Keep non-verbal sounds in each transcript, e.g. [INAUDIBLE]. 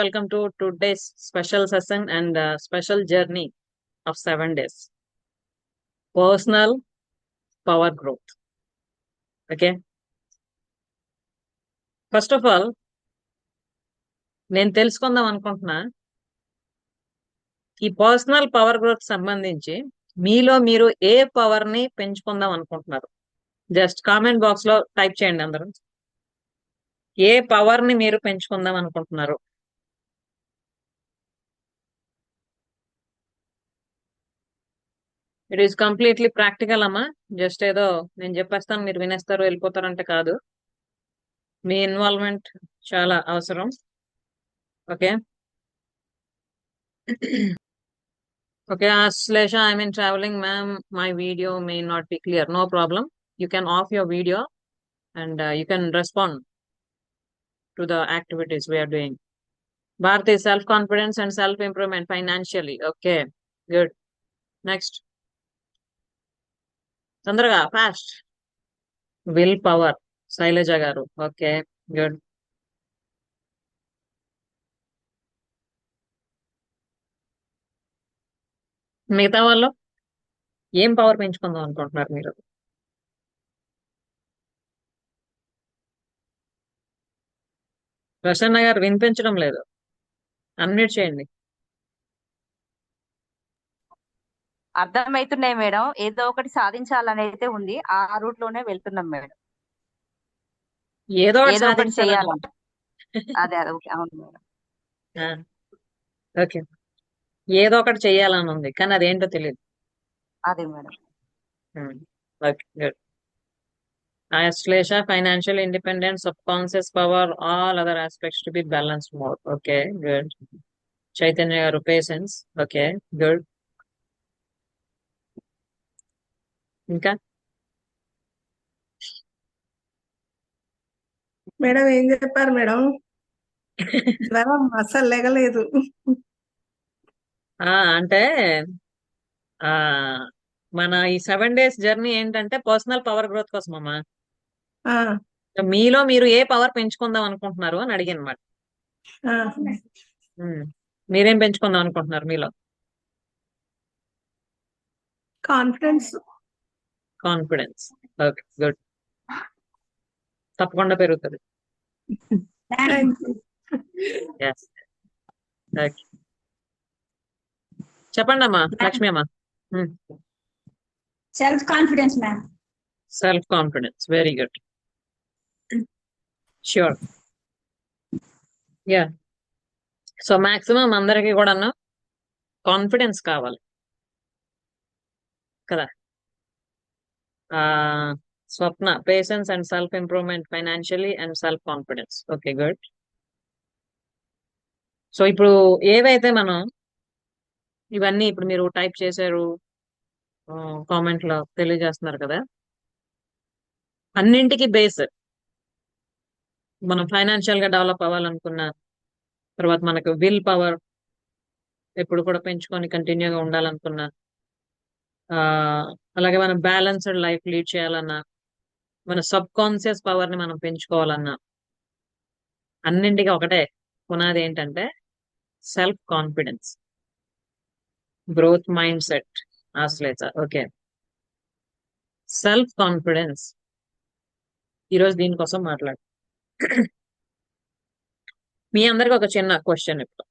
Welcome to today's special session and special journey of seven days personal power growth okay first of all నేను తెలుసుకుందాం అనుకుంటున్నా. ఈ personal power growth సంబంధించి మీలో మీరు ఏ పవర్ని పెంచుకుందాం అనుకుంటున్నారు? జస్ట్ కామెంట్ బాక్స్లో టైప్ చేయండి అందరూ. ఏ పవర్ని మీరు పెంచుకుందాం అనుకుంటున్నారు? ఇట్ ఈస్ కంప్లీట్లీ ప్రాక్టికల్ అమ్మా. జస్ట్ ఏదో నేను చెప్పేస్తాను మీరు వినేస్తారు వెళ్ళిపోతారంటే కాదు. మీ ఇన్వాల్వ్మెంట్ చాలా అవసరం. Okay? Okay Ashlesha I mean travelling ma'am my video may not be clear no problem you can off your video and you can respond to the activities we're doing Bharathi self confidence and self improvement financially okay good next తొందరగా fast will power Shailaja గారు. Okay good మిగతా వాళ్ళు? ఏం power పెంచుకుందాం అనుకుంటున్నారు మీరు? ప్రసన్న గారు వినిపించడం లేదు. అన్మ్యూట్ చేయండి. అర్థమైతున్నాయి మేడం. ఏదో ఒకటి సాధించాలని అయితే ఉంది. ఆ రూట్లోనే వెళ్తున్నాం మేడం. ఏదో ఒకటి అదే అవును మేడం. ఓకే. ఏదో ఒకటి చేయాలని ఉంది. కానీ అదేంటో తెలియదు అదే madam. Financial independence subconscious power all other aspects to be balance more okay. Good. Chaitanya గారు పేషెన్స్ ఓకే. గుడ్. ఇంకా మేడం ఏం చెప్పారు మేడం జ్వరం అస్సలు లేగలేదు ఆ అంటే ఆ మన ఈ సెవెన్ డేస్ జర్నీ ఏంటంటే పర్సనల్ పవర్ గ్రోత్ కోసం అమ్మా. మీలో మీరు ఏ పవర్ పెంచుకుందాం అనుకుంటున్నారు అని అడిగాను అనమాట. మీరేం పెంచుకుందాం అనుకుంటున్నారు మీలో? Confidence confidence. Okay good. తప్పకుండా పెరుగుతుంది. చెప్పండి అమ్మా లక్ష్మి అమ్మా. Self confidence ma'am self confidence very good sure yeah so maximum అందరికి కూడాను కాన్ఫిడెన్స్ కావాలి. కదా? Swapna patience and self improvement financially and self confidence okay good so ఇప్పుడు ఏవైతే మనం ఇవన్నీ ఇప్పుడు మీరు టైప్ చేశారు కామెంట్లో తెలియజేస్తున్నారు కదా అన్నింటికి బేస్ మనం ఫైనాన్షియల్గా డెవలప్ అవ్వాలనుకున్న తర్వాత మనకు విల్ పవర్ ఎప్పుడు కూడా పెంచుకొని కంటిన్యూగా ఉండాలనుకున్నా అలాగే మనం బ్యాలెన్స్డ్ లైఫ్ లీడ్ చేయాలన్నా మన సబ్ కాన్షియస్ పవర్ని మనం పెంచుకోవాలన్నా అన్నింటికి ఒకటే పునాది ఏంటంటే self confidence growth mindset Ashletha okay self confidence ఈరోజు దీనికోసం మాట్లాడు. మీ అందరికి ఒక చిన్న క్వశ్చన్ ఇప్పుడు.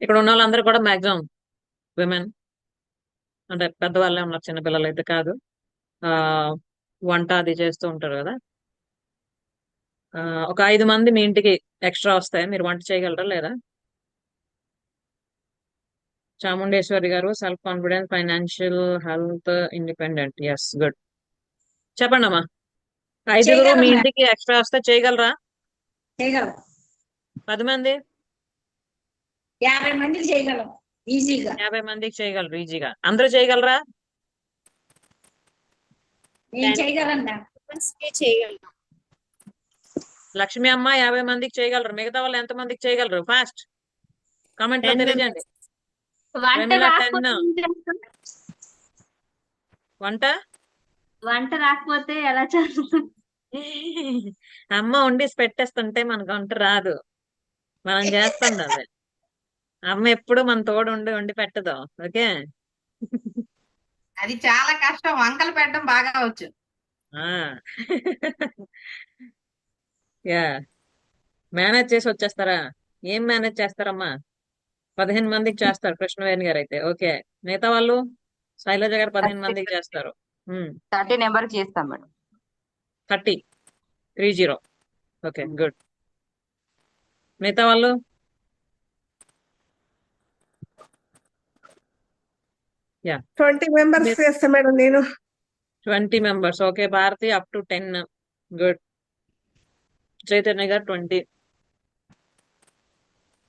ఇక్కడ ఉన్న వాళ్ళందరూ కూడా మాక్సిమం విమెన్ అంటే పెద్దవాళ్ళే ఉన్నారు చిన్నపిల్లలు అయితే కాదు. ఆ వంట అది చేస్తూ ఉంటారు కదా. ఒక ఐదు మంది మీ ఇంటికి ఎక్స్ట్రా వస్తాయి? మీరు వంట చేయగలరా లేదా? చాముండేశ్వరి గారు self confidence financial health independent. Yes good చెప్పండి అమ్మా. ఐదుగురు మీ. ఇంటికి ఎక్స్ట్రా వస్తే చేయగలరా? చేయగలం. పది మంది? యాభై మందికి చేయగలం. ఈజీగా యాభై మందికి చేయగలరు ఈజీగా అందరూ చేయగలరా నేను చేయగలను మ్యామ్ చేయగలం లక్ష్మి అమ్మ యాభై మందికి చేయగలరు మిగతా వాళ్ళు ఎంత మందికి చేయగలరు ఫాస్ట్ కామెంట్ తెలియజేయండి వంట? వంట వంట రాకపోతే ఎలా చేస్తాం అమ్మ వండి పెట్టేస్తుంటే మనకు వంట రాదు మనం చేస్తాం అదే అమ్మ ఎప్పుడు మన తోడు ఉండి ఉండి పెట్టదు ఓకే? అది చాలా కష్టం వంకలు పెట్టడం బాగా వచ్చు ఆ. యా. మేనేజ్ చేసి వచ్చేస్తారా? ఏం మేనేజ్ చేస్తారమ్మా? పదిహేను మందికి చేస్తారు కృష్ణవేణి గారు అయితే ఓకే. మిగతా వాళ్ళు? శైలజ గారు పదిహేను మందికి చేస్తారు. థర్టీ నెంబర్ చేస్తాం madam. Thirty. Three zero. Okay good. మిగతా వాళ్ళు? ట్వంటీ మెంబర్స్ చేస్తా మేడం నేను twenty members okay Bharathi up to ten good Chaitanya గారు twenty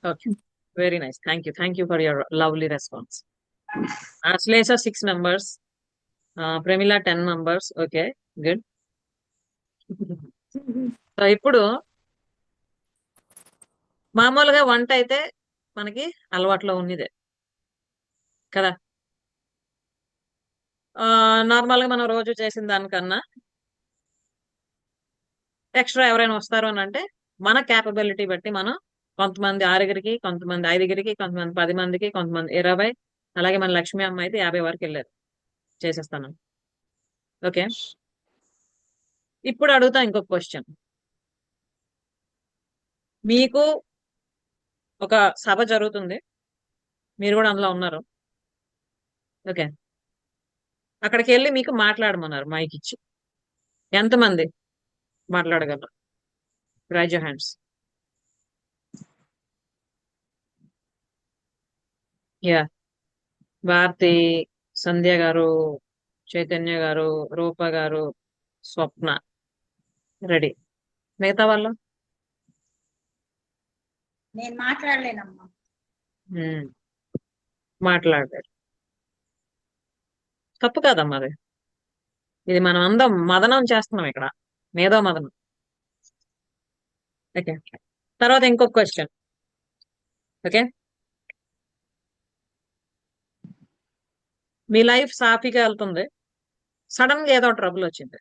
okay very nice thank you thank you for your lovely response Ashlesha six members Pramila ten members okay good so ఇప్పుడు మామూలుగా వంట అయితే మనకి అలవాట్లో ఉన్నదే. కదా? నార్మల్గా మనం రోజు చేసిన దానికన్నా ఎక్స్ట్రా ఎవరైనా వస్తారు అని అంటే మన క్యాపబిలిటీ బట్టి మనం కొంతమంది ఆరుగురికి కొంతమంది ఐదుగురికి కొంతమంది పది మందికి కొంతమంది ఇరవై అలాగే మన లక్ష్మీ అమ్మ అయితే యాభై వరకు వెళ్ళారు చేసేస్తాను. ఓకే? ఇప్పుడు అడుగుతా ఇంకొక క్వశ్చన్. మీకు ఒక సభ జరుగుతుంది. మీరు కూడా అందులో ఉన్నారు. ఓకే? అక్కడికి వెళ్ళి మీకు మాట్లాడమన్నారు మైక్ ఇచ్చి. ఎంతమంది మాట్లాడగలరు? Raise hands yeah Bharathi Sandhya గారు చైతన్య గారు రూప గారు స్వప్న. రెడీ మిగతా వాళ్ళు? నేను మాట్లాడలేనమ్మా. మ్మ్. తప్పు కాదమ్మా అది. ఇది మనం అందరం మదనం చేస్తున్నాం ఇక్కడ. మేధో మదనం. ఓకే. తర్వాత ఇంకొక క్వశ్చన్ ఓకే? మీ లైఫ్ సాఫీగా వెళ్తుంది. సడన్గా ఏదో ట్రబుల్ వచ్చింది.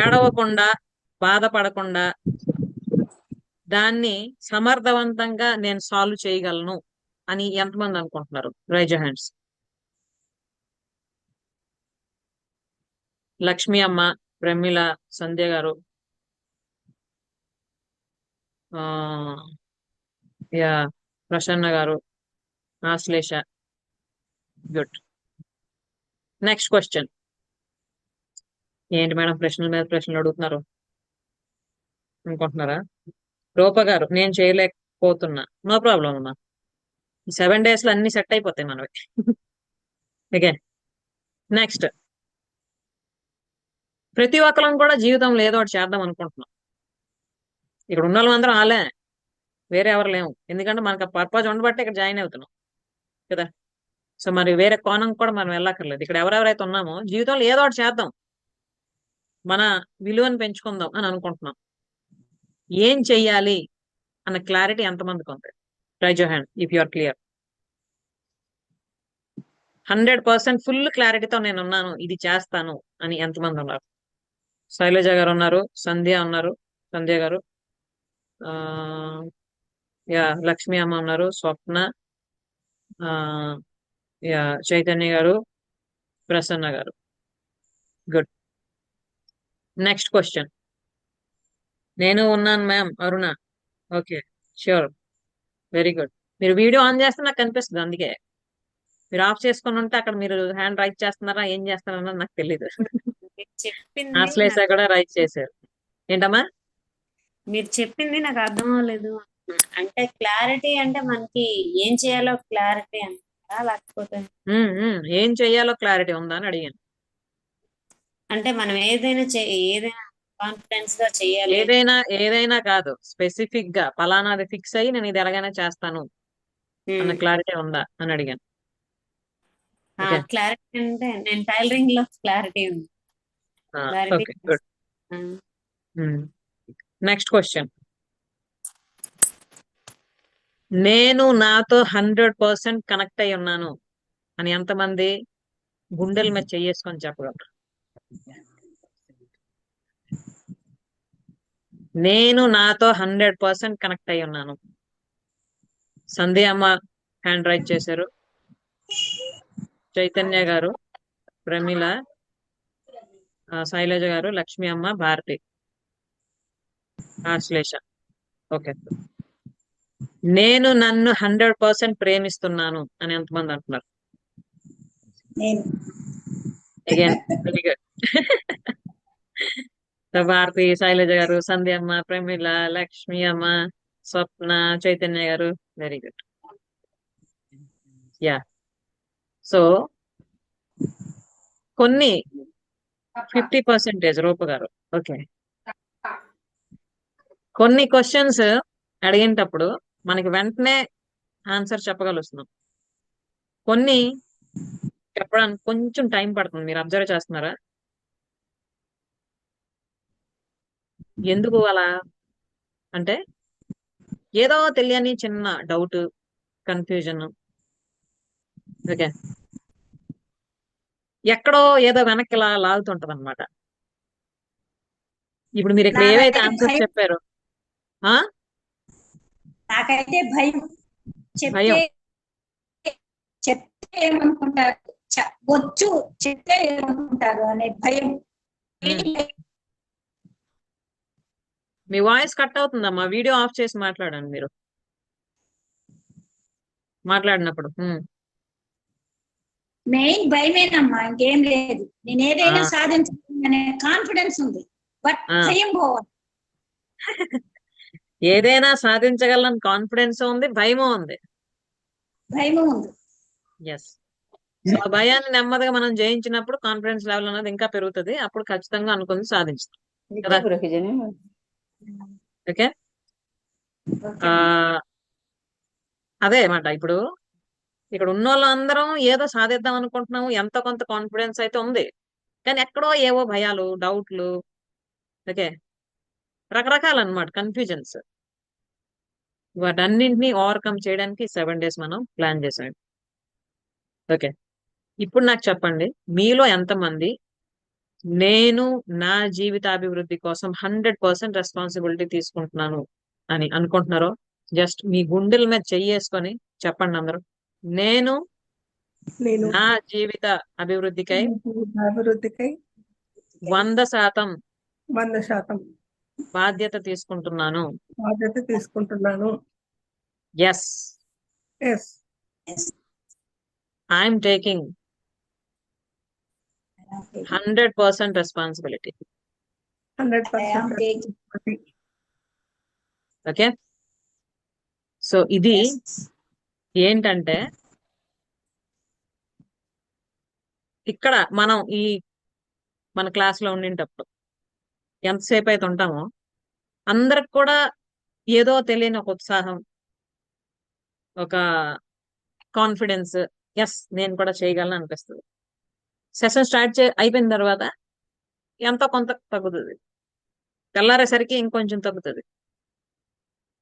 ఏడవకుండా బాధపడకుండా దాన్ని సమర్థవంతంగా నేను సాల్వ్ చేయగలను. అని ఎంతమంది అనుకుంటున్నారు? రైజ్ హ్యాండ్స్ లక్ష్మి అమ్మ ప్రమిళ సంధ్య గారు. ఆ yeah Prasanna garu. Ashlesha good next question ఏంటి మేడం ప్రశ్నల మీద ప్రశ్నలు అడుగుతున్నారు? అనుకుంటున్నారా? రూప గారు నేను చేయలేకపోతున్నా. నో ప్రాబ్లం అమ్మా. సెవెన్ డేస్లో అన్ని సెట్ అయిపోతాయి మనవి. ఓకే నెక్స్ట్ ప్రతి ఒక్కరం కూడా జీవితంలో ఏదో ఒకటి చేద్దాం అనుకుంటున్నాం. ఇక్కడ ఉన్న వాళ్ళందరం ఆలే వేరే ఎవరు లేము. ఎందుకంటే మనకు పర్పస్ ఉండబట్టి ఇక్కడ జాయిన్ అవుతున్నాం. కదా? సో మరి వేరే కోణం కూడా మనం వెళ్ళక్కర్లేదు. ఇక్కడ ఎవరెవరైతే ఉన్నామో జీవితంలో ఏదో ఒకటి చేద్దాం. మన విలువను పెంచుకుందాం అని అనుకుంటున్నాం. ఏం చెయ్యాలి? అన్న క్లారిటీ ఎంతమందికి ఉంది? Raise hand if you're clear hundred percent full క్లారిటీతో నేను ఉన్నాను ఇది చేస్తాను అని ఎంతమంది ఉన్నారు? శైలజ గారు ఉన్నారు సంధ్య ఉన్నారు సంధ్య గారు. ఆ యా లక్ష్మి అమ్మ ఉన్నారు స్వప్న. ఆ యా చైతన్య గారు ప్రసన్న గారు. గుడ్ నెక్స్ట్ క్వశ్చన్ నేను ఉన్నాను ma'am Aruna. Okay sure very good. మీరు వీడియో ఆన్ చేస్తే నాకు కనిపిస్తుంది అందుకే. మీరు ఆఫ్ చేసుకొని ఉంటే అక్కడ మీరు హ్యాండ్ రైట్ చేస్తున్నారా ఏం చేస్తున్నారా నాకు తెలియదు ఆశ్లేష కూడా రైట్ చేశారు. ఏంటమ్మా? మీరు చెప్పింది నాకు అర్థం అవ్వలేదు. అంటే క్లారిటీ అంటే మనకి ఏం చేయాలో క్లారిటీ అంటారా లేకపోతే. ఏం చెయ్యాలో క్లారిటీ ఉందా అని అడిగాను. అంటే మనం ఏదైనా ఏదైనా కాన్ఫిడెన్స్గా చేయాలి. ఏదైనా ఏదైనా కాదు. స్పెసిఫిక్గా. పలానాది ఫిక్స్ అయ్యి నేను ఇది ఎలాగైనా చేస్తాను. అన్న క్లారిటీ ఉందా? అని అడిగాను. క్లారిటీ అంటే నేను టైలరింగ్లో క్లారిటీ ఉంది. నెక్స్ట్ క్వశ్చన్ నేను నాతో హండ్రెడ్ పర్సెంట్ కనెక్ట్ అయి ఉన్నాను. అని ఎంతమంది గుండెల మీద చెయ్యేసుకొని చెప్పగలరు? నేను నాతో హండ్రెడ్ పర్సెంట్ కనెక్ట్ అయి ఉన్నాను. సంధ్య అమ్మ హ్యాండ్ రైట్ చేశారు. చైతన్య గారు ప్రమిళ ఆ, శైలజ గారు లక్ష్మి అమ్మ భారతి. ఆశ్లేష ఓకే. నేను నన్ను హండ్రెడ్ పర్సెంట్ ప్రేమిస్తున్నాను అని ఎంతమంది అంటున్నారు? Again very good Bharathi Shailaja గారు సంధ్య అమ్మ ప్రమిళ లక్ష్మి అమ్మ స్వప్న చైతన్య గారు వెరీ గుడ్. యా. సో కొన్ని ఫిఫ్టీ పర్సెంటేజ్ రూప గారు. ఓకే. కొన్ని క్వశ్చన్స్ అడిగేటప్పుడు మనకి వెంటనే ఆన్సర్ చెప్పగలుగుతున్నాం కొన్ని చెప్పడానికి కొంచెం టైం పడుతుంది. మీరు అబ్జర్వ్ చేస్తున్నారా? ఎందుకు అలా? అంటే ఏదో తెలియని చిన్న డౌట్ కన్ఫ్యూజన్ ఓకే. ఎక్కడో ఏదో వెనక్కి ఇలా లాగుతుంటది అనమాట ఇప్పుడు మీరు ఇక్కడ ఏవైతే భయం. చెప్పారో ఆ? నాకైతే భయం. చెప్తే భయం. చెప్తే ఏమనుకుంటారు? వచ్చు చెప్తే ఏమనుకుంటారు? అనే భయం. మీ వాయిస్ కట్ అవుతుందమ్మా. వీడియో ఆఫ్ చేసి మాట్లాడండి మీరు. మాట్లాడినప్పుడు. మెయిన్ భయమేనమ్మా ఇంకేం లేదు. నేను ఏదైనా ఆ. సాధించాలనే కాన్ఫిడెన్స్ ఉంది. బట్. భయం పోవాలి. ఏదైనా సాధించగలని కాన్ఫిడెన్స్ ఉంది భయము ఉంది. భయము ఉంది. ఎస్ సో భయాన్ని నెమ్మదిగా మనం జయించినప్పుడు కాన్ఫిడెన్స్ లెవెల్ అనేది ఇంకా పెరుగుతుంది. అప్పుడు ఖచ్చితంగా అనుకుంది సాధించుతాం. కదా? ఓకే. అదే మాట ఇప్పుడు ఇక్కడ ఉన్న వాళ్ళందరం ఏదో సాధిద్దాం అనుకుంటున్నాము. ఎంతో కొంత కాన్ఫిడెన్స్ అయితే ఉంది. కానీ ఎక్కడో ఏవో భయాలు డౌట్లు ఓకే. రకరకాల అన్నమాట కన్ఫ్యూజన్స్ వాటన్నింటినీ ఓవర్కమ్ చేయడానికి సెవెన్ డేస్ మనం ప్లాన్ చేసాం. ఓకే. ఇప్పుడు నాకు చెప్పండి. మీలో ఎంతమంది నేను నా జీవితాభివృద్ధి కోసం హండ్రెడ్ పర్సెంట్ రెస్పాన్సిబిలిటీ తీసుకుంటున్నాను అని అనుకుంటున్నారో జస్ట్ మీ గుండెల మీద చెయ్యేసుకొని చెప్పండి అందరూ. నేను నేను నా జీవిత అభివృద్ధికై అభివృద్ధికై వంద శాతం వంద శాతం బాధ్యత తీసుకుంటున్నాను. బాధ్యత తీసుకుంటున్నాను. Yes yes I'm taking hundred percent responsibility. Hundred percent okay? So ఇది. ఏంటంటే ఇక్కడ మనం ఈ మన క్లాస్లో ఉండేటప్పుడు ఎంతసేపు అయితే ఉంటామో అందరికి కూడా ఏదో తెలియని ఒక ఉత్సాహం ఒక కాన్ఫిడెన్స్ ఎస్ నేను కూడా చేయగలను అనిపిస్తుంది. సెషన్ స్టార్ట్ అయిపోయిన తర్వాత ఎంత కొంత తగ్గుతుంది? తెల్లారేసరికి ఇంకొంచెం తగ్గుతుంది.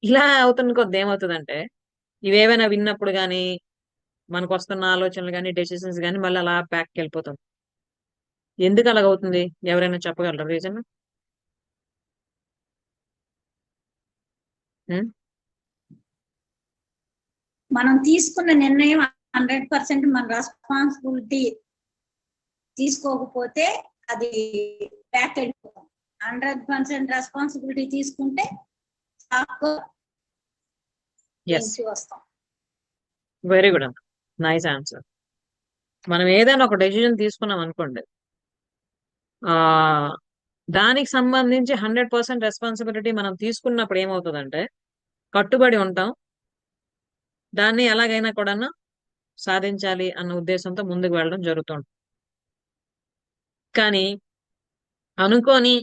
ఇలా అవుతున్న కొద్ది ఏమవుతుందంటే ఇవేవైనా విన్నప్పుడు కానీ మనకు వస్తున్న ఆలోచనలు కానీ డెసిషన్స్ కానీ మళ్ళీ అలా బ్యాక్కి వెళ్ళిపోతాం ఎందుకు అలాగవుతుంది? ఎవరైనా చెప్పగలరా రీజన్? మనం తీసుకున్న నిర్ణయం హండ్రెడ్ పర్సెంట్ మన రెస్పాన్సిబిలిటీ తీసుకోకపోతే అది బ్యాక్ హండ్రెడ్ పర్సెంట్ రెస్పాన్సిబిలిటీ తీసుకుంటే వస్తాం. వెరీ గుడ్ అన్న. నైస్ ఆన్సర్ మనం ఏదైనా ఒక డెసిజన్ తీసుకున్నాం అనుకోండి ఆ దానికి సంబంధించి హండ్రెడ్ పర్సెంట్ రెస్పాన్సిబిలిటీ మనం తీసుకున్నప్పుడు ఏమవుతుందంటే కట్టుబడి ఉంటాం. దాన్ని ఎలాగైనా కూడా సాధించాలి అన్న ఉద్దేశంతో ముందుకు వెళ్ళడం జరుగుతుంది కానీ అనుకోని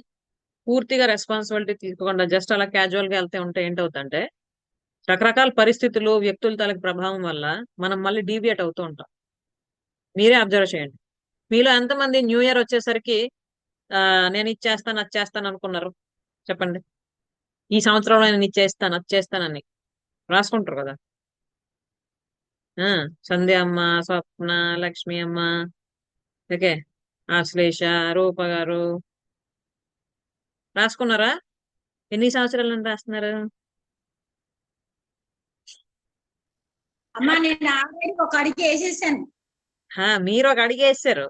పూర్తిగా రెస్పాన్సిబిలిటీ తీసుకోకుండా జస్ట్ అలా క్యాజువల్గా వెళ్తే ఉంటే ఏంటవుతుందంటే రకరకాల పరిస్థితులు వ్యక్తుల తలకి ప్రభావం వల్ల మనం మళ్ళీ డీవియేట్ అవుతూ ఉంటాం. మీరే అబ్జర్వ్ చేయండి. మీలో ఎంతమంది న్యూ ఇయర్ వచ్చేసరికి నేను ఇచ్చేస్తాను అది చేస్తాను అనుకున్నారు? చెప్పండి. ఈ సంవత్సరంలో నేను ఇచ్చేస్తాను అది చేస్తానని రాసుకుంటారు కదా. ఆ సంధ్య అమ్మ స్వప్న లక్ష్మి అమ్మ ఓకే. ఆశ్లేష రూప గారు. రాసుకున్నారా? ఎన్ని సంవత్సరాల నుండి రాస్తున్నారు? అమ్మా నేను ఆల్రెడీ ఒక అడిగి వేసేసాను. హా, మీరు ఒక అడిగి వేస్తారు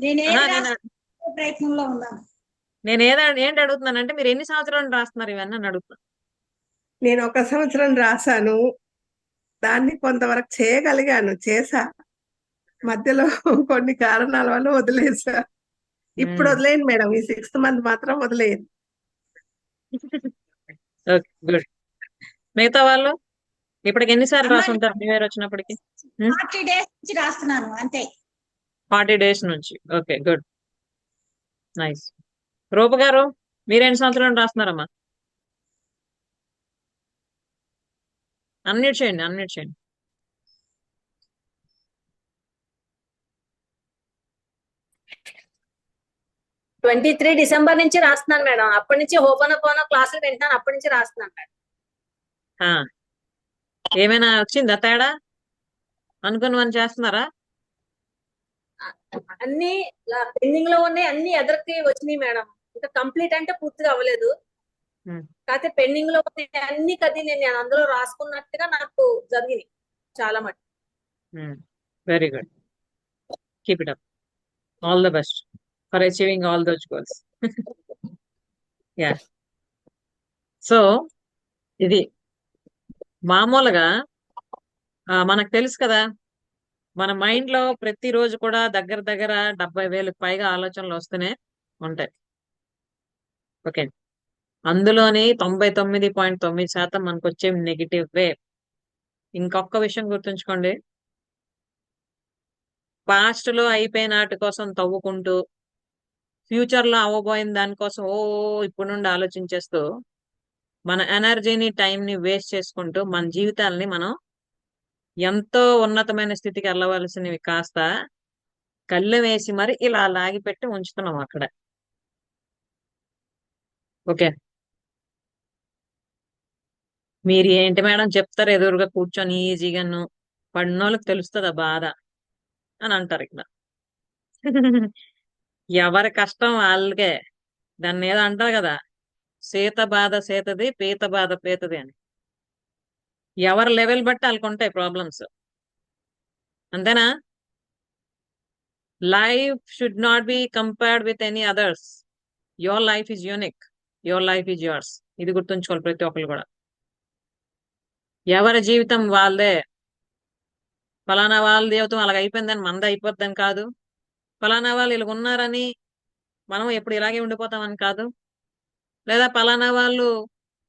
నేను ప్రయత్నంలో ఉన్నాను? ఏదో ఏంటి అడుగుతున్నానంటే మీరు ఎన్ని సంవత్సరాలు రాస్తున్నారు ఇవన్నీ అడుగుతున్నాను నేను ఒక సంవత్సరం రాశాను. దాన్ని కొంతవరకు చేయగలిగాను చేశా. మధ్యలో [LAUGHS] కొన్ని కారణాల వల్ల వదిలేసా ఇప్పుడు. వదిలేయండి మేడం ఈ సిక్స్త్ మంత్ మాత్రం గుడ్. మిగతా వాళ్ళు? ఇప్పటికి ఎన్నిసార్లు రాసుంటారు న్యూ ఇయర్ వచ్చినప్పటికి? ఫార్టీ డేస్ నుంచి రాస్తున్నాను అంతే. ఫార్టీ డేస్ నుంచి. Okay good. నైస్. రూప గారు మీరు ఎన్ని సంవత్సరాలు రాస్తున్నారమ్మా? అన్మ్యూట్ చేయండి అన్మ్యూట్ చేయండి. ట్వంటీ త్రీ డిసెంబర్ నుంచి రాస్తున్నాను మేడం. అప్పటి నుంచి హోపన పోన క్లాసులు వింటున్నాను అప్పటి నుంచి రాస్తున్నాను మేడం. ఏమైనా వచ్చిందా తేడా? అనుకుని మనం చేస్తున్నారా? అన్ని పెండింగ్లో ఉన్నాయి అన్ని ఎదరికి వచ్చినాయి మేడం. ఇంకా కంప్లీట్ అంటే పూర్తిగా అవ్వలేదు. కాకపోతే పెండింగ్లో అన్ని కది నేను అందులో రాసుకున్నట్టుగా నాకు జరిగినాయి చాలా మటుకు. Very good keep it up all the best for achieving all those goals yeah so ఇది మామూలుగా మనకు తెలుసు కదా మన మైండ్లో ప్రతిరోజు కూడా దగ్గర దగ్గర డెబ్బై వేలకు పైగా ఆలోచనలు వస్తూనే ఉంటాయి. ఓకే అందులోని తొంభై తొమ్మిది పాయింట్ తొమ్మిది శాతం మనకు వచ్చే నెగిటివ్ వే. ఇంకొక విషయం గుర్తుంచుకోండి. పాస్ట్లో అయిపోయిన వాటి కోసం తవ్వుకుంటూ ఫ్యూచర్లో అవ్వబోయిన దానికోసం ఓ ఇప్పుడు నుండి ఆలోచించేస్తూ మన ఎనర్జీని ని వేస్ట్ చేసుకుంటూ మన జీవితాలని మనం ఎంతో ఉన్నతమైన స్థితికి వెళ్ళవలసినవి కాస్త కళ్ళు వేసి మరి ఇలా లాగి పెట్టి ఉంచుతున్నాం అక్కడ. ఓకే. మీరు ఏంటి మేడం చెప్తారు ఎదురుగా కూర్చొని ఈజీగాను పడినోళ్ళకి తెలుస్తుంది ఆ బాధ అని అంటారు ఇక్కడ. ఎవరి కష్టం వాళ్ళకే. దాన్ని ఏదో అంటారు కదా సీత బాధ సీతది పీత బాధ పీతది అని. ఎవరి లెవెల్ బట్టి వాళ్ళకు ఉంటాయి ప్రాబ్లమ్స్ అంతేనా? Life should not be compared with any others your life is unique your life is yours ఇది గుర్తుంచుకోవాలి ప్రతి ఒక్కరు కూడా. ఎవరి జీవితం వాళ్ళదే? ఫలానా వాళ్ళ జీవితం అలాగ అయిపోయిందని మంద అయిపోద్దని కాదు. ఫలానా వాళ్ళు ఇలా ఉన్నారని మనం ఎప్పుడు ఇలాగే ఉండిపోతామని కాదు. లేదా ఫలానా వాళ్ళు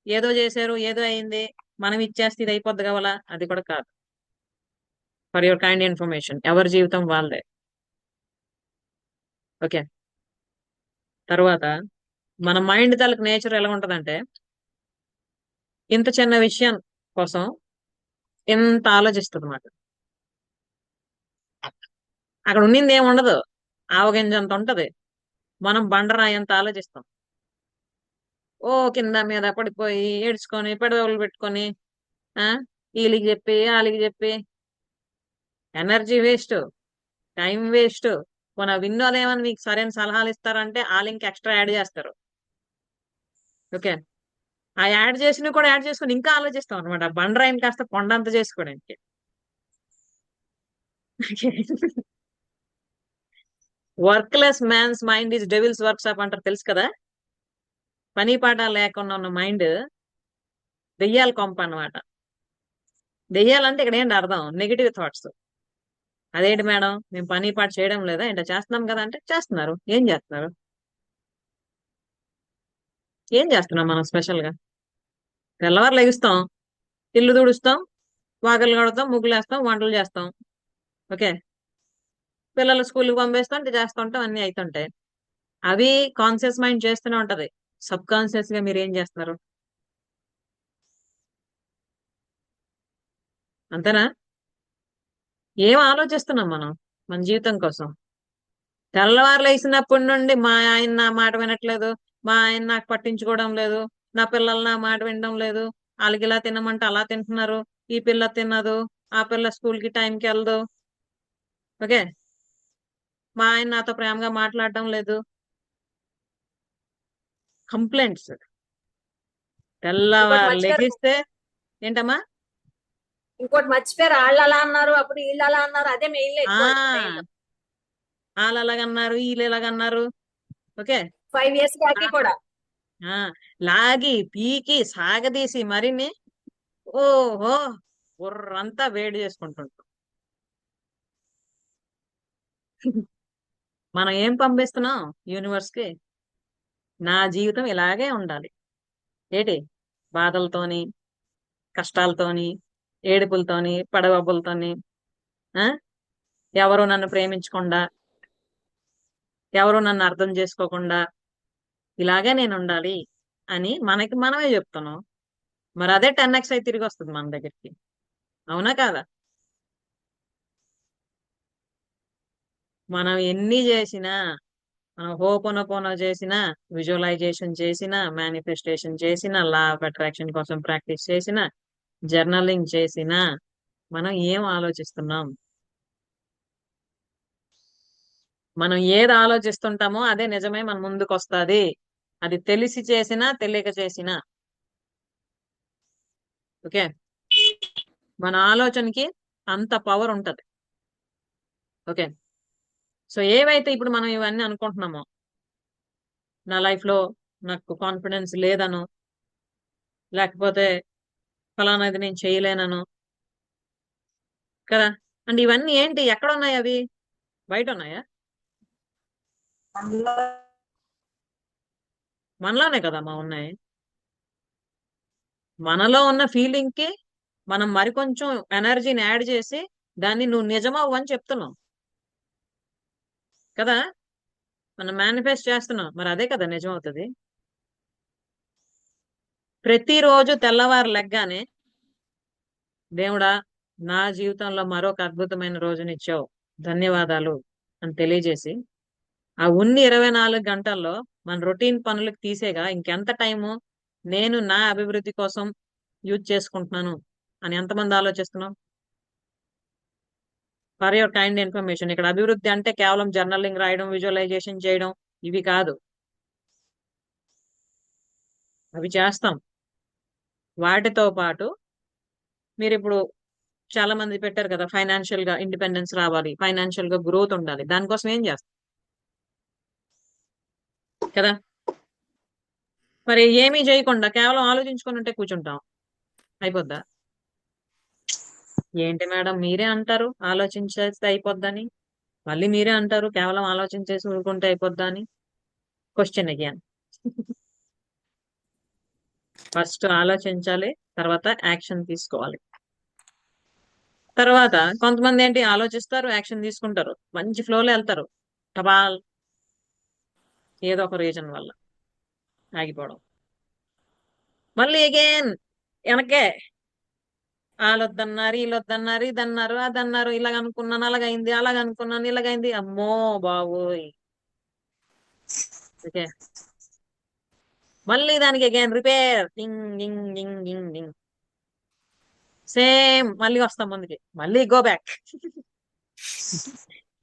ఏదో చేశారు ఏదో అయింది మనం ఇచ్చేస్తే ఇది అయిపోద్ది కావాలా? అది కూడా కాదు. ఫర్ యువర్ కైండ్ ఇన్ఫర్మేషన్ ఎవరి జీవితం వాళ్ళదే? ఓకే. తర్వాత మన మైండ్ తలకు నేచర్ ఎలా ఉంటదంటే ఇంత చిన్న విషయం కోసం ఎంత ఆలోచిస్తుంది అన్నమాట అక్కడ ఉండింది. ఏమి ఉండదు ఆవగింజ అంత ఉంటది. మనం బండరాయి అంత ఆలోచిస్తాం. ఓ కింద మీద పడిపోయి ఏడ్చుకొని పెడవలు పెట్టుకొని ఆ? వీళ్ళకి చెప్పి వాళ్ళకి చెప్పి. Energy waste. Time waste. మన విన్నోదేమని మీకు సరైన సలహాలు ఇస్తారంటే వాళ్ళు ఇంకా ఎక్స్ట్రా యాడ్ చేస్తారు. ఓకే? ఆ యాడ్ చేసినవి కూడా యాడ్ చేసుకుని ఇంకా ఆలోచిస్తాం అనమాట బండరాయిని కాస్త కొండంత చేసుకోవడానికి. Workless man's mind is devil's workshop అంటారు తెలుసు కదా? పని పాట లేకుండా ఉన్న మైండ్ దెయ్యాల కొంప అన్నమాట. దెయ్యాలంటే ఇక్కడ ఏంటి అర్థం? Negative thoughts. అదేంటి మేడం? మేము పని పాట చేయడం లేదా? ఏంటో చేస్తున్నాం కదా అంటే చేస్తున్నారు. ఏం చేస్తున్నారు? ఏం చేస్తున్నాం మనం స్పెషల్గా? తెల్లవారు లెగుస్తాం ఇల్లు తుడుస్తాం వాకలు కడతాం ముగ్గులు వేస్తాం వంటలు చేస్తాం. ఓకే? పిల్లలు స్కూల్కి పంపిస్తాం ఇది చేస్తూ అన్ని అవుతుంటాయి అవి కాన్షియస్ మైండ్ చేస్తూనే ఉంటది. సబ్ కాన్షియస్గా మీరు ఏం చేస్తున్నారు? అంతేనా? ఏం ఆలోచిస్తున్నాం మనం? మన జీవితం కోసం. తెల్లవారులు వేసినప్పటి నుండి మా ఆయన నా మాట వినట్లేదు. మా ఆయన నాకు పట్టించుకోవడం లేదు నా పిల్లలు నా మాట వినడం లేదు వాళ్ళకి ఇలా తినమంటే అలా తింటున్నారు ఈ పిల్ల తినదు ఆ పిల్ల స్కూల్కి టైంకి వెళ్ళదు. ఓకే? మా ఆయన నాతో ప్రేమగా మాట్లాడటం లేదు. కంప్లైంట్స్. తెల్లవారు. లెగిస్తే ఏంటమ్మా? ఇంకోటి మర్చిపోయారు. వాళ్ళు అలా అన్నారు అప్పుడు వీళ్ళు అలా అన్నారు అదే మెయిన్ వాళ్ళు అలాగన్నారు వీళ్ళు ఎలాగన్నారు ఓకే? ఫైవ్ ఇయర్స్ దాకా కూడా. లాగి పీకి సాగదీసి మరిని ఓహో బుర్రంతా వేడి చేసుకుంటుంటాం. మనం ఏం పంపిస్తున్నాం యూనివర్స్కి నా జీవితం ఇలాగే ఉండాలి. ఏటి? బాధలతోని కష్టాలతోని ఏడుపులతోని పడవబ్బులతోని ఆ? ఎవరు నన్ను ప్రేమించకుండా ఎవరు నన్ను అర్థం చేసుకోకుండా ఇలాగే నేను ఉండాలి అని మనకి మనమే చెప్తున్నాం. మరి అదే టెన్ ఎక్స్ అయి తిరిగి వస్తుంది మన దగ్గరికి. అవునా కాదా? మనం ఎన్ని చేసినా మనం హోపోనోపోనో చేసినా విజువలైజేషన్ చేసినా మేనిఫెస్టేషన్ చేసినా లా ఆఫ్ అట్రాక్షన్ కోసం ప్రాక్టీస్ చేసినా జర్నలింగ్ చేసినా మనం ఏం ఆలోచిస్తున్నాం? మనం ఏది ఆలోచిస్తుంటామో అదే నిజమే మన ముందుకు వస్తుంది అది తెలిసి చేసినా తెలియక చేసినా. ఓకే? మన ఆలోచనకి అంత పవర్ ఉంటది. ఓకే? సో ఏవైతే ఇప్పుడు మనం ఇవన్నీ అనుకుంటున్నామో నా లైఫ్లో నాకు కాన్ఫిడెన్స్ లేదను లేకపోతే ఫలానాది నేను చేయలేనను కదా? అంటే ఇవన్నీ ఏంటి? ఎక్కడ ఉన్నాయి అవి? బయట ఉన్నాయా? మనలోనే కదమ్మా ఉన్నాయి. మనలో ఉన్న ఫీలింగ్కి మనం మరికొంచెం ఎనర్జీని యాడ్ చేసి దాన్ని నువ్వు నిజమవు అని చెప్తున్నావు కదా? మనం మేనిఫెస్ట్ చేస్తున్నాం. మరి అదే కదా నిజం అవుతుంది ప్రతిరోజు తెల్లవారు లెగ్గానే దేవుడా నా జీవితంలో మరొక అద్భుతమైన రోజునిచ్చావు. ధన్యవాదాలు అని తెలియజేసి ఆ ఉన్ని ఇరవై నాలుగు గంటల్లో మన రొటీన్ పనులకు తీసేగా ఇంకెంత టైము నేను నా అభివృద్ధి కోసం యూజ్ చేసుకుంటున్నాను అని ఎంతమంది ఆలోచిస్తున్నాం ఫర్ యువర్ కైండ్ ఇన్ఫర్మేషన్. ఇక్కడ అభివృద్ధి అంటే కేవలం జర్నలింగ్ రాయడం విజువలైజేషన్ చేయడం ఇవి కాదు. అవి చేస్తాం. వాటితో పాటు మీరు ఇప్పుడు చాలా మంది పెట్టారు కదా ఫైనాన్షియల్గా ఇండిపెండెన్స్ రావాలి ఫైనాన్షియల్గా గ్రోత్ ఉండాలి. దానికోసం ఏం చేస్తాం? కదా? మరి ఏమీ చేయకుండా కేవలం ఆలోచించుకొని ఉంటే కూర్చుంటాం. అయిపోద్దా? ఏంటి మేడం మీరే అంటారు ఆలోచించేస్తే అయిపోద్దని? మళ్ళీ మీరే అంటారు కేవలం ఆలోచించేసి ఊరుకుంటే అయిపోద్దా అని క్వశ్చన్ అయ్యాను ఫస్ట్ ఆలోచించాలి తర్వాత యాక్షన్ తీసుకోవాలి. తర్వాత కొంతమంది ఏంటి ఆలోచిస్తారు యాక్షన్ తీసుకుంటారు. మంచి ఫ్లోలో వెళ్తారు. టబాల్ ఏదో ఒక రీజన్ వల్ల ఆగిపోవడం. మళ్ళీ అగైన్ వెనకే వాళ్ళొద్దన్నారు వీళ్ళొద్దన్నారు ఇదన్నారు అదన్నారు ఇలాగ అనుకున్నాను అలాగైంది అలాగ అనుకున్నాను ఇలాగైంది. అమ్మో బాబోయ్. ఓకే. మళ్ళీ దానికి again repair. Ding ding ding ding ding. Same మళ్ళీ వస్తాం ముందుకి. మళ్ళీ go back. [LAUGHS]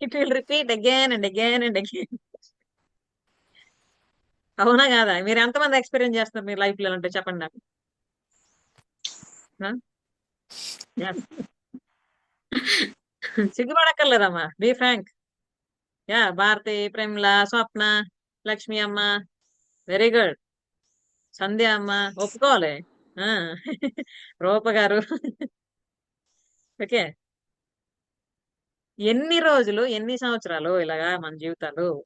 It will repeat again and again and again. అవునా కాదా? మీరు ఎంతమంది ఎక్స్పీరియన్స్ చేస్తున్నారు మీ లైఫ్లో అంటే చెప్పండి నాకు. సిగ్గుపడక్కర్లేదమ్మా. Be frank ya Bharati Premla Swapna Lakshmi అమ్మ. వెరీ గుడ్ సంధ్య అమ్మ. ఒప్పుకోవాలి. ఆ. రూప గారు. ఓకే. ఎన్ని రోజులు ఎన్ని సంవత్సరాలు ఇలాగా మన జీవితాలు?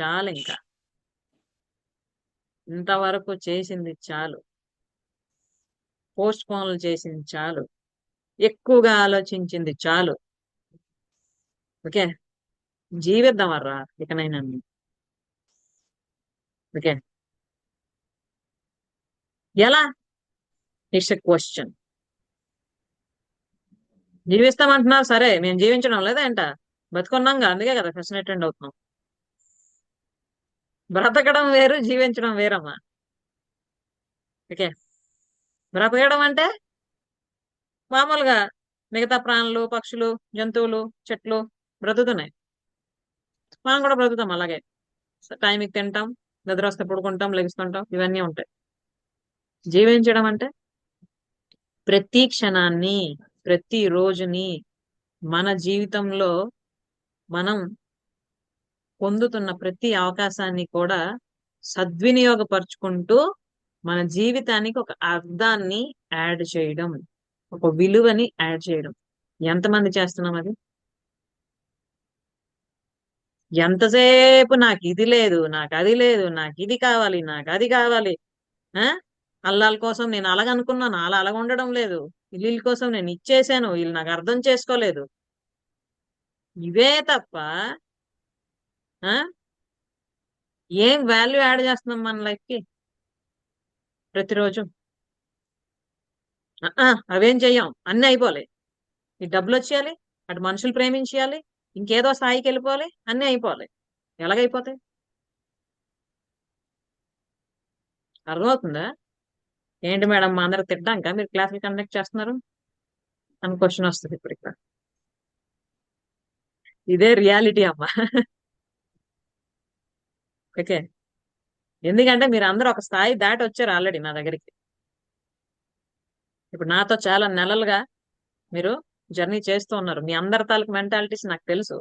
చాలు ఇంకా. ఇంతవరకు చేసింది చాలు. పోస్ట్ పోన్లు చేసింది చాలు. ఎక్కువగా ఆలోచించింది చాలు. ఓకే? జీవిద్దాం అర్రా ఇకనైనా ఓకే? ఎలా? ఇట్స్ ఎ క్వశ్చన్ జీవిస్తామంటున్నారు సరే మేము జీవించడం లేదా ఏంట? బతుకున్నాంగా అందుకే కదా క్వశ్చన్ అటెండ్ అవుతున్నాం. బ్రతకడం వేరు జీవించడం వేరమ్మా. ఓకే. బ్రతకడం అంటే మామూలుగా మిగతా ప్రాణులు పక్షులు జంతువులు చెట్లు బ్రతుకుతున్నాయి. మనం కూడా బ్రతుకుతాం అలాగే. టైంకి తింటాం నిద్ర వస్తే పడుకుంటాం లభిస్తుంటాం ఇవన్నీ ఉంటాయి. జీవించడం అంటే ప్రతి క్షణాన్ని ప్రతి రోజుని మన జీవితంలో మనం పొందుతున్న ప్రతి అవకాశాన్ని కూడా సద్వినియోగపరుచుకుంటూ మన జీవితానికి ఒక అర్థాన్ని యాడ్ చేయడం ఒక విలువని యాడ్ చేయడం. ఎంతమంది చేస్తున్నాం అది? ఎంతసేపు నాకు ఇది లేదు నాకు అది లేదు నాకు ఇది కావాలి నాకు అది కావాలి. ఆ? అల్లాల కోసం నేను అలాగనుకున్నాను అలా అలాగ ఉండడం లేదు. వీళ్ళ కోసం నేను ఇచ్చేసాను వీళ్ళు నాకు అర్థం చేసుకోలేదు. ఇవే తప్ప ఏం వాల్యూ యాడ్ చేస్తున్నాం మన లైఫ్కి? ప్రతిరోజు? అవేం చెయ్యం? అన్ని అయిపోలే. ఈ డబ్బులు వచ్చేయాలి అటు మనుషులు ప్రేమించేయాలి ఇంకేదో స్థాయికి వెళ్ళిపోవాలి అన్ని అయిపోవాలి ఎలాగైపోతాయి? అర్థమవుతుందా? ఏంటి మేడం మా అందరికి తిడ్డాక మీరు క్లాసులు కండక్ట్ చేస్తున్నారు? అని క్వశ్చన్ వస్తుంది ఇప్పుడు ఇక్కడ ఇదే రియాలిటీ అమ్మా. ఓకే. ఎందుకంటే మీరు అందరూ ఒక స్థాయి దాటి వచ్చారు ఆల్రెడీ నా దగ్గరికి. ఇప్పుడు నాతో చాలా నెలలుగా మీరు జర్నీ చేస్తూ ఉన్నారు. మీ అందరి తాలూకు మెంటాలిటీస్ నాకు తెలుసు.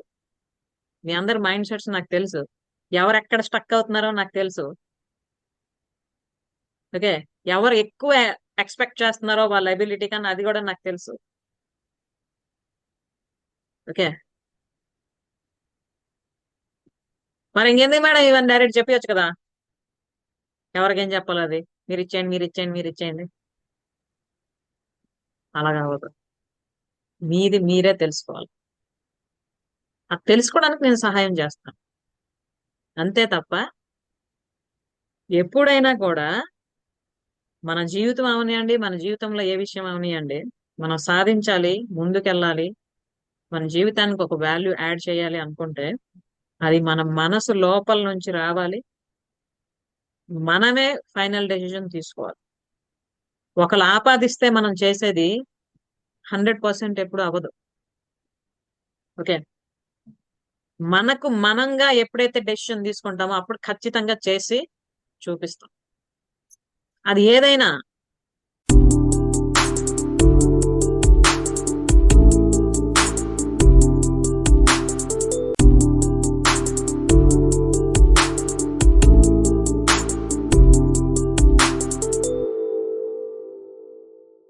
మీ అందరి మైండ్ సెట్స్ నాకు తెలుసు. ఎవరు ఎక్కడ స్టక్ అవుతున్నారో నాకు తెలుసు. ఓకే. ఎవరు ఎక్కువ ఎక్స్పెక్ట్ చేస్తున్నారో వాళ్ళ అబిలిటీ కన్నా అది కూడా నాకు తెలుసు. ఓకే. మరి ఇంకెందుకు మేడం? ఇవన్నీ డైరెక్ట్ చెప్పవచ్చు కదా? ఎవరికేం చెప్పాలి అది? మీరు ఇచ్చేయండి మీరు ఇచ్చేయండి మీరు ఇచ్చేయండి. అలా కావద్దు మీది మీరే తెలుసుకోవాలి. అది తెలుసుకోవడానికి నేను సహాయం చేస్తాను. అంతే తప్ప ఎప్పుడైనా కూడా మన జీవితం అవనియండి మన జీవితంలో ఏ విషయం అవనియండి మనం సాధించాలి ముందుకెళ్ళాలి మన జీవితానికి ఒక వాల్యూ యాడ్ చేయాలి అనుకుంటే అది మన మనసు లోపల నుంచి రావాలి. మనమే ఫైనల్ డెసిషన్ తీసుకోవాలి. ఒకళ్ళు ఆపాదిస్తే మనం చేసేది హండ్రెడ్ పర్సెంట్ ఎప్పుడు అవ్వదు. ఓకే? మనకు మనంగా ఎప్పుడైతే డెసిషన్ తీసుకుంటామో అప్పుడు ఖచ్చితంగా చేసి చూపిస్తాం. అది ఏదైనా